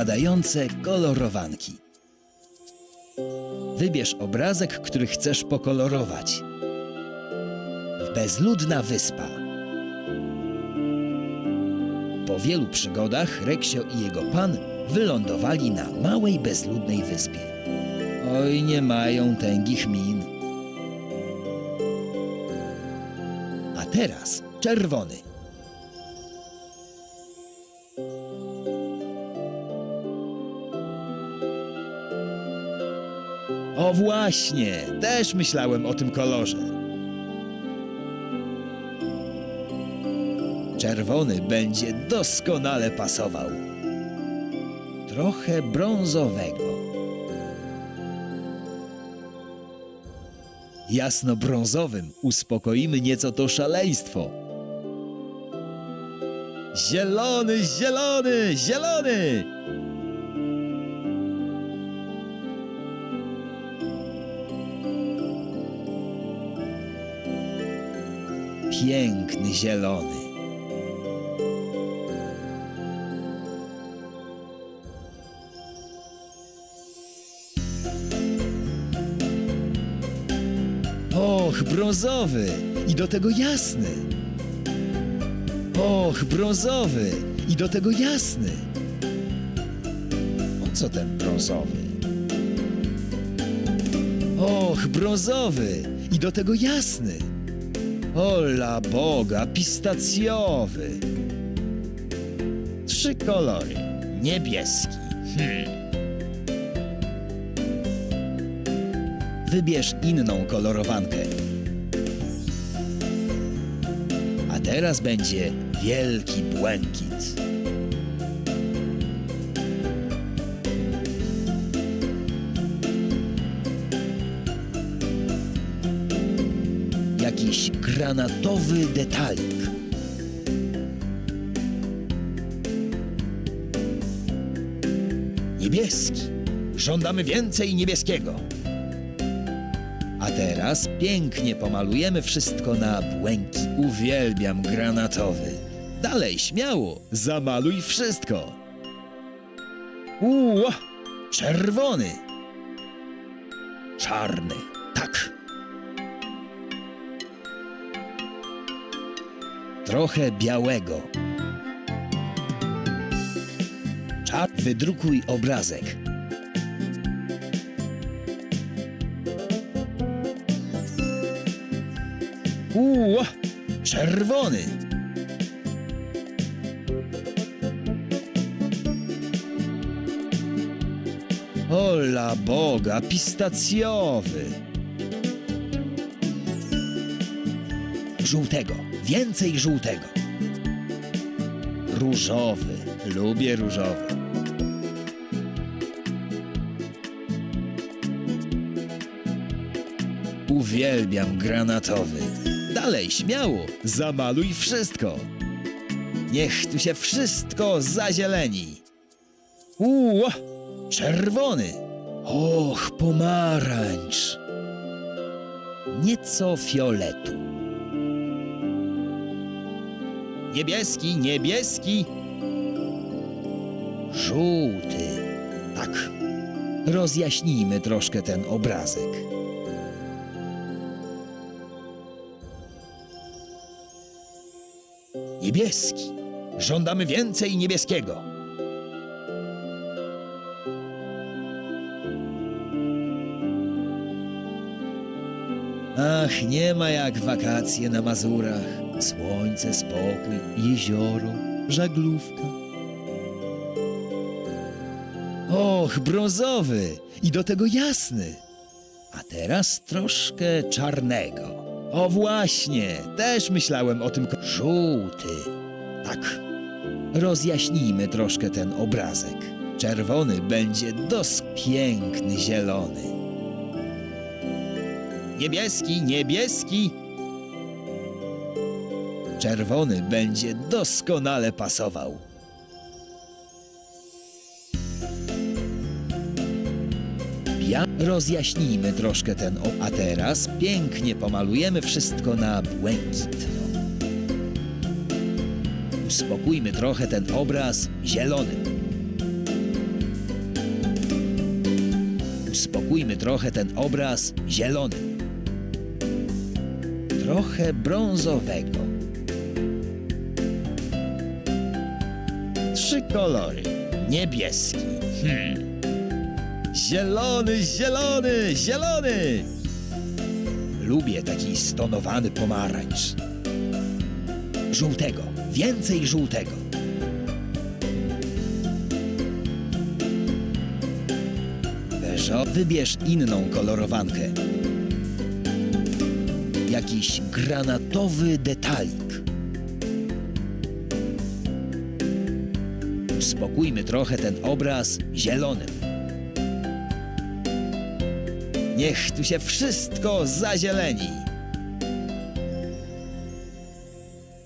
gadające kolorowanki. Wybierz obrazek, który chcesz pokolorować. Bezludna wyspa. Po wielu przygodach Reksio i jego pan wylądowali na małej bezludnej wyspie. Oj, nie mają tęgich min. A teraz czerwony. O właśnie, też myślałem o tym kolorze. Czerwony będzie doskonale pasował. Trochę brązowego. Jasno-brązowym uspokoimy nieco to szaleństwo. Zielony, zielony, zielony! Piękny zielony. Och, brązowy i do tego jasny. Och, brązowy i do tego jasny. O co ten brązowy? Och, brązowy i do tego jasny. Ola Boga, pistacjowy. Trzy kolory. Niebieski. Hmm. Wybierz inną kolorowankę. A teraz będzie wielki błękit. Granatowy detalik. Niebieski. Żądamy więcej niebieskiego. A teraz pięknie pomalujemy wszystko na błękit. Uwielbiam granatowy. Dalej, śmiało, zamaluj wszystko. Uła, czerwony. Czarny, tak. Trochę białego. Czar, wydrukuj obrazek. Uła, czerwony. Ola Boga, pistacjowy. Żółtego, więcej żółtego. Różowy, lubię różowy. Uwielbiam granatowy. Dalej, śmiało, zamaluj wszystko. Niech tu się wszystko zazieleni. Uła, czerwony. Och, pomarańcz. Nieco fioletu. Niebieski, niebieski. Żółty. Tak. Rozjaśnijmy troszkę ten obrazek. Niebieski. Żądamy więcej niebieskiego. Ach, nie ma jak wakacje na Mazurach. Słońce, spokój, jezioro, żaglówka. Och, brązowy i do tego jasny. A teraz troszkę czarnego. O właśnie, też myślałem o tym. Żółty. Tak. Rozjaśnijmy troszkę ten obrazek. Czerwony będzie dos piękny zielony. Niebieski, niebieski. Czerwony będzie doskonale pasował. Ja rozjaśnijmy troszkę ten o... A teraz pięknie pomalujemy wszystko na błękitno. Uspokójmy trochę ten obraz zielonym. Uspokójmy trochę ten obraz zielony. Trochę brązowego. Kolory. Niebieski. Hmm. Zielony, zielony, zielony! Lubię taki stonowany pomarańcz. Żółtego, więcej żółtego. Beżo, wybierz inną kolorowankę. Jakiś granatowy detalik. Uspokójmy trochę ten obraz zielonym. Niech tu się wszystko zazieleni.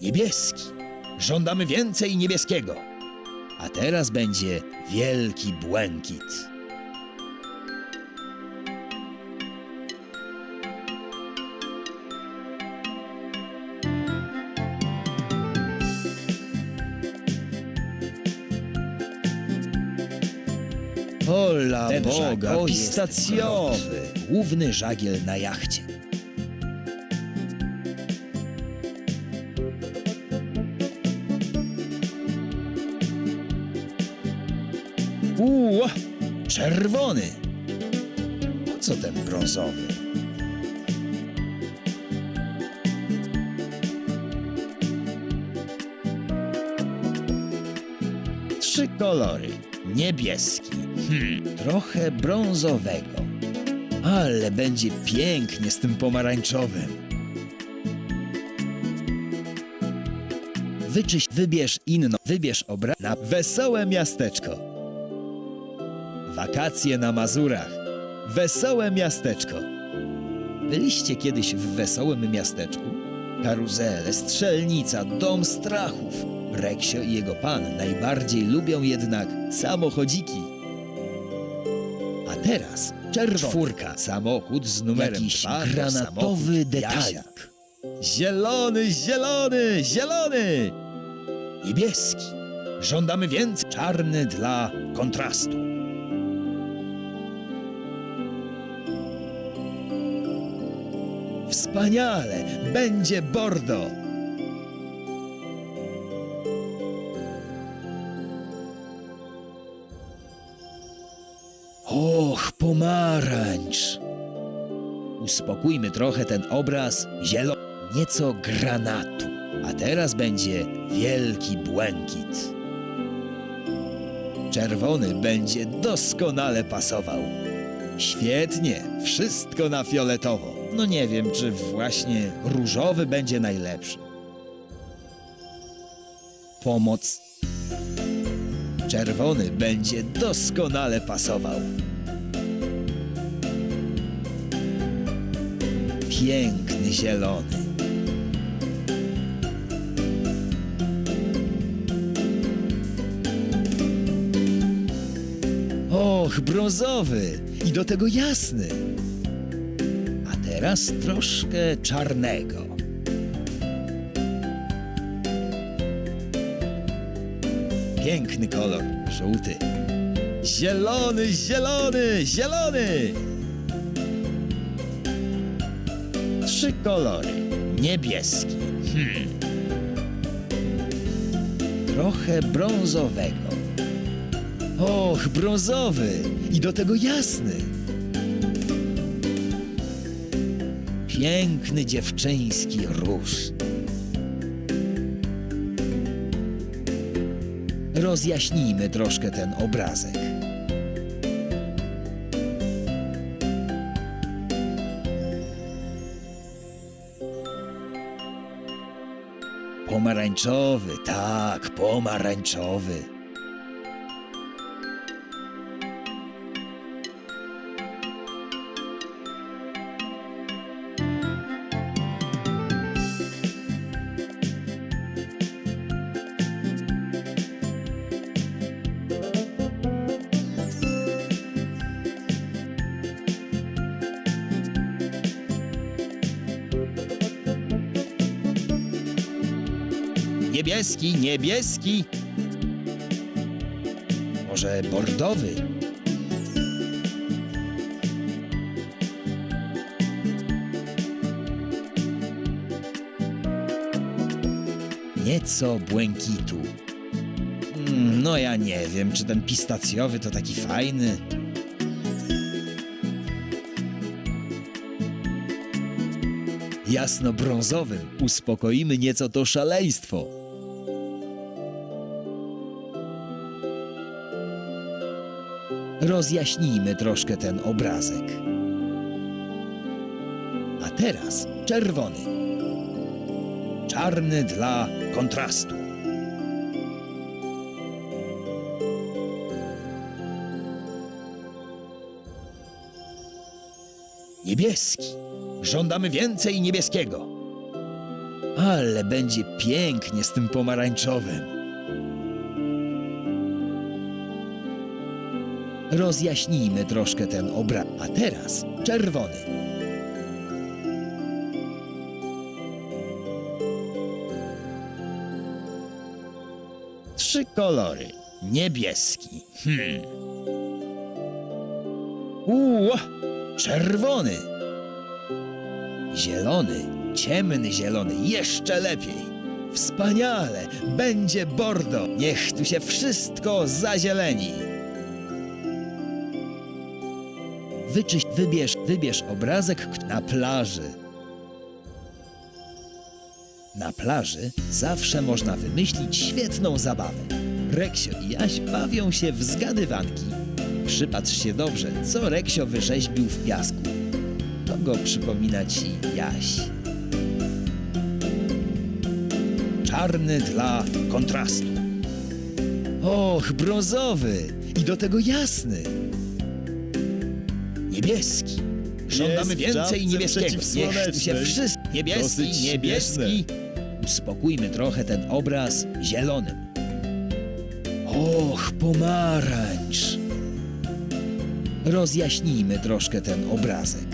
Niebieski. Żądamy więcej niebieskiego. A teraz będzie wielki błękit. Boga, pistacjowy. Główny żagiel na jachcie. Uuu, czerwony. Po co ten brązowy? Trzy kolory. Niebieski. Hmm, trochę brązowego. Ale będzie pięknie z tym pomarańczowym. Wyczyś, wybierz inną, wybierz obraz na wesołe miasteczko. Wakacje na Mazurach. Wesołe miasteczko. Byliście kiedyś w wesołym miasteczku? Karuzele, strzelnica, dom strachów. Reksio i jego pan najbardziej lubią jednak samochodziki. Teraz czerwórka. Samochód z numerem Jakiś dwa, granatowy detalik. Zielony, zielony, zielony! Niebieski. Żądamy więcej. Czarny dla kontrastu. Wspaniale! Będzie bordo! Och, pomarańcz! Uspokójmy trochę ten obraz zielony, nieco granatu. A teraz będzie wielki błękit. Czerwony będzie doskonale pasował. Świetnie, wszystko na fioletowo. No nie wiem, czy właśnie różowy będzie najlepszy. Pomoc. Czerwony będzie doskonale pasował. Piękny zielony. Och, brązowy i do tego jasny. A teraz troszkę czarnego. Piękny kolor, żółty. Zielony, zielony, zielony! Trzy kolory. Niebieski. Hmm. Trochę brązowego. Och, brązowy i do tego jasny. Piękny dziewczyński róż. Rozjaśnijmy troszkę ten obrazek. Pomarańczowy, tak, pomarańczowy. niebieski, niebieski. Może bordowy? Nieco błękitu. Hmm, no ja nie wiem, czy ten pistacjowy to taki fajny. Jasno brązowym uspokoimy nieco to szaleństwo. Rozjaśnijmy troszkę ten obrazek. A teraz czerwony. Czarny dla kontrastu. Niebieski. Żądamy więcej niebieskiego. Ale będzie pięknie z tym pomarańczowym. Rozjaśnijmy troszkę ten obraz. A teraz czerwony. Trzy kolory. Niebieski. Hmm. Uuu, czerwony. Zielony, ciemny zielony, jeszcze lepiej. Wspaniale, będzie bordo. Niech tu się wszystko zazieleni. Wyczyść, wybierz, wybierz obrazek na plaży. Na plaży zawsze można wymyślić świetną zabawę. Reksio i Jaś bawią się w zgadywanki. Przypatrz się dobrze, co Reksio wyrzeźbił w piasku. To go przypomina ci Jaś. Czarny dla kontrastu. Och, brązowy i do tego jasny. Niebieski. Żądamy więcej niebieskiego. Niech się wszyscy... Niebieski, niebieski. Uspokójmy trochę ten obraz zielonym. Och, pomarańcz. Rozjaśnijmy troszkę ten obrazek.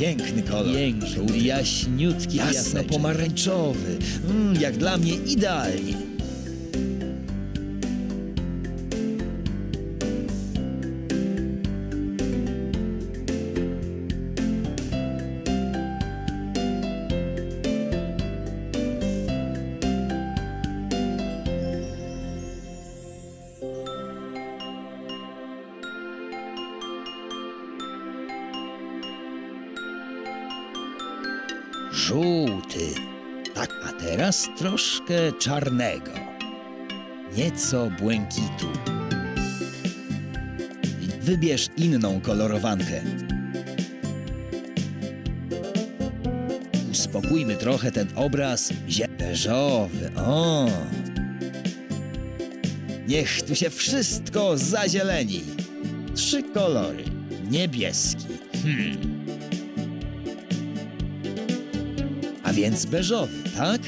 Piękny kolor. Piękny, jaśniutki, jasno-pomarańczowy. Mm, jak dla mnie idealnie. Żółty. Tak, a teraz troszkę czarnego. Nieco błękitu. Wybierz inną kolorowankę. Uspokójmy trochę ten obraz beżowy. O! Niech tu się wszystko zazieleni. Trzy kolory. Niebieski. Hmm. A więc beżowy, tak?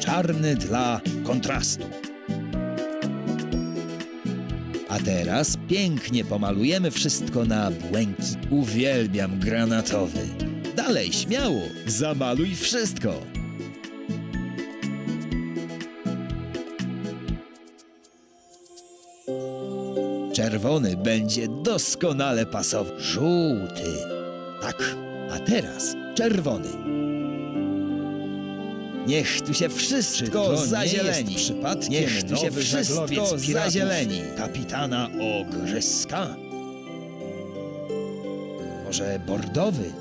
Czarny dla kontrastu. A teraz pięknie pomalujemy wszystko na błękit. Uwielbiam granatowy. Dalej, śmiało, zamaluj wszystko. Czerwony będzie doskonale pasował. Żółty. Tak, teraz czerwony. Niech tu się Czy wszystko to zazieleni. jest przypadkiem Niech tu się nowy wszystko żaglowiec piratów? zazieleni. Kapitana Ogryska? Może bordowy?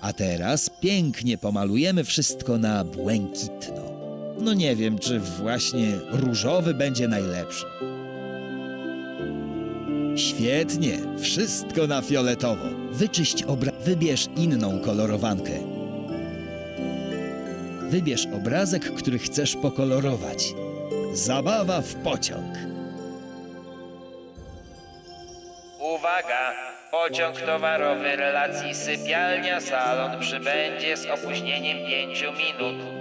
A teraz pięknie pomalujemy wszystko na błękitno. No nie wiem, czy właśnie różowy będzie najlepszy. Świetnie, wszystko na fioletowo. Wyczyść obraz, wybierz inną kolorowankę. Wybierz obrazek, który chcesz pokolorować. Zabawa w pociąg. Uwaga! Pociąg towarowy relacji sypialnia-salon przybędzie z opóźnieniem 5 minut.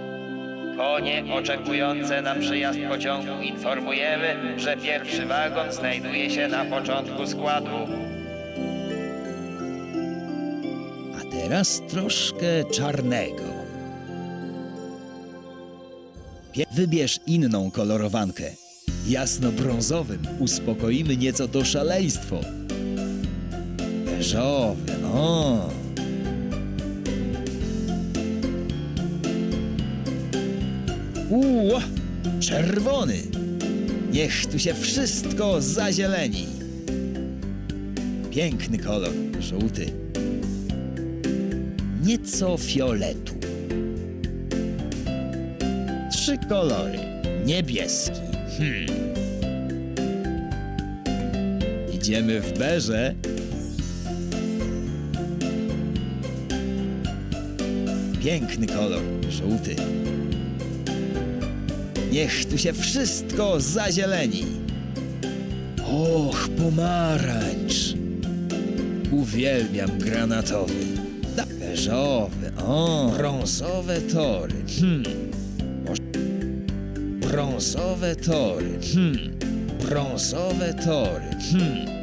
Konie oczekujące na przyjazd pociągu informujemy, że pierwszy wagon znajduje się na początku składu. A teraz troszkę czarnego. Wybierz inną kolorowankę. jasno-brązowym uspokoimy nieco to szaleństwo. Beżowy, o! Uuu, czerwony! Niech tu się wszystko zazieleni. Piękny kolor, żółty. Nieco fioletu. Trzy kolory. Niebieski. Hmm. Idziemy w berze. Piękny kolor, żółty. Niech tu się wszystko zazieleni. Och, pomarańcz. Uwielbiam granatowy. Beżowy, o, brązowe tory. Hmm. Brązowe tory. Hmm. Brązowe tory. Hmm.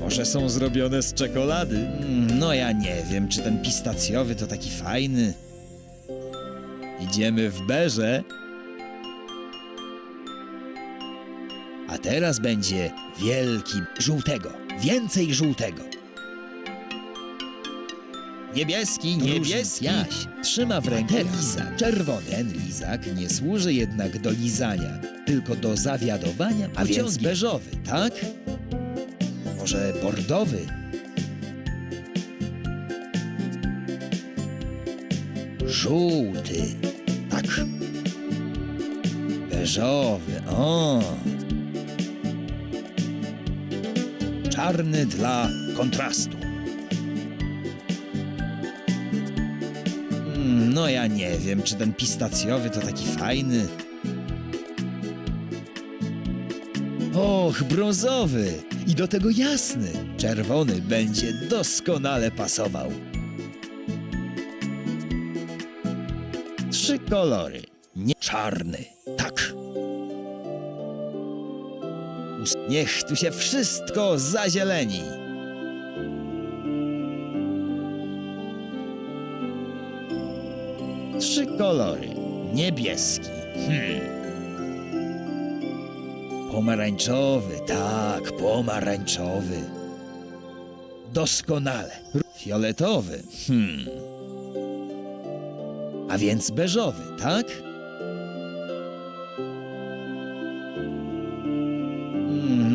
Może są zrobione z czekolady? Mm, no ja nie wiem, czy ten pistacjowy to taki fajny. Idziemy w berze. Teraz będzie wielki żółtego. Więcej żółtego. Niebieski, niebieski. Jaś trzyma w ręku lizak. Czerwony. Ten lizak nie służy jednak do lizania, tylko do zawiadowania A więc beżowy, tak? Może bordowy? Żółty. Tak. Beżowy. O. Czarny dla kontrastu. Mm, No ja nie wiem, czy ten pistacjowy to taki fajny. Och, brązowy! I do tego jasny. Czerwony będzie doskonale pasował. Trzy kolory. Nie czarny. Niech tu się wszystko zazieleni. Trzy kolory. Niebieski. Hmm. Pomarańczowy, tak, pomarańczowy. Doskonale. Fioletowy. Hmm. A więc beżowy, tak?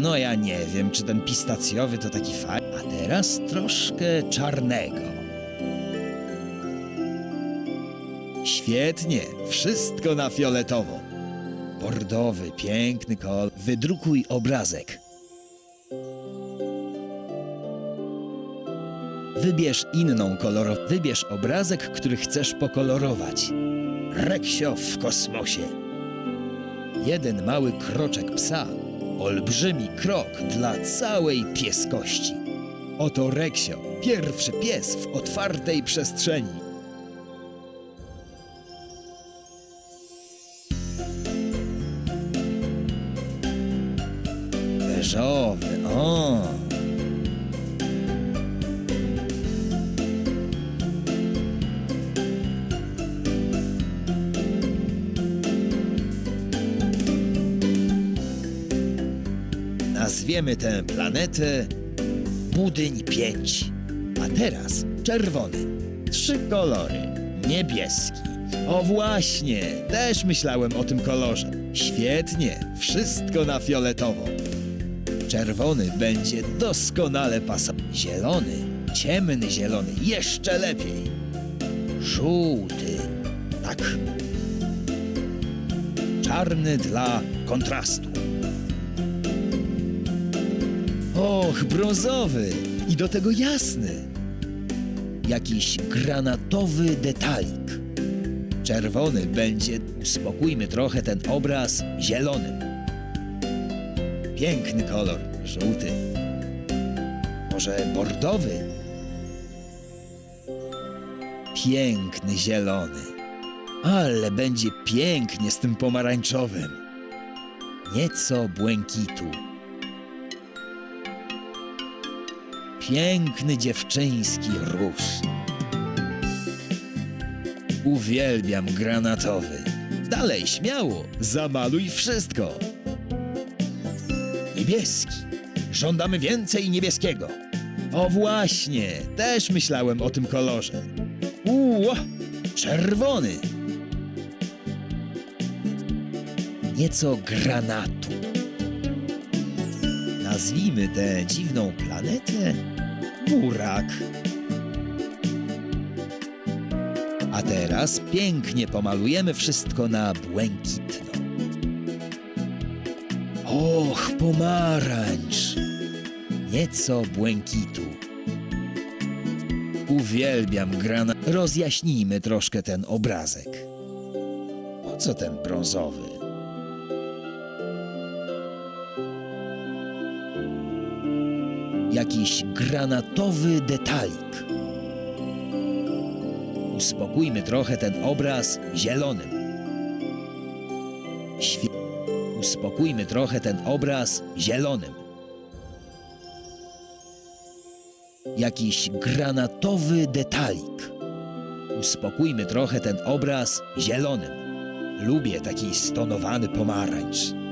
No ja nie wiem, czy ten pistacjowy to taki fajny. A teraz troszkę czarnego. Świetnie, wszystko na fioletowo. Bordowy, piękny kol. Wydrukuj obrazek. Wybierz inną kolorową. Wybierz obrazek, który chcesz pokolorować. Reksio w kosmosie. Jeden mały kroczek psa. Olbrzymi krok dla całej pieskości. Oto Reksio, pierwszy pies w otwartej przestrzeni. Nazwiemy tę planetę Budyń 5. A teraz czerwony. Trzy kolory. Niebieski. O właśnie, też myślałem o tym kolorze. Świetnie, wszystko na fioletowo. Czerwony będzie doskonale pasował. Zielony, ciemny zielony, jeszcze lepiej. Żółty, tak. Czarny dla kontrastu. Och, brązowy i do tego jasny. Jakiś granatowy detalik. Czerwony będzie, uspokójmy trochę ten obraz, zielonym. Piękny kolor, żółty. Może bordowy? Piękny zielony. Ale będzie pięknie z tym pomarańczowym. Nieco błękitu. Piękny dziewczyński róż. Uwielbiam granatowy. Dalej, śmiało, zamaluj wszystko. Niebieski. Żądamy więcej niebieskiego. O właśnie, też myślałem o tym kolorze. Uuu, czerwony. Nieco granatu. Nazwijmy tę dziwną planetę Burak. A teraz pięknie pomalujemy wszystko na błękitno. Och, pomarańcz. Nieco błękitu. Uwielbiam grana. Rozjaśnijmy troszkę ten obrazek. Po co ten brązowy? Jakiś granatowy detalik. Uspokójmy trochę ten obraz zielonym. Uspokójmy trochę ten obraz zielonym. Jakiś granatowy detalik. Uspokójmy trochę ten obraz zielonym. Lubię taki stonowany pomarańcz.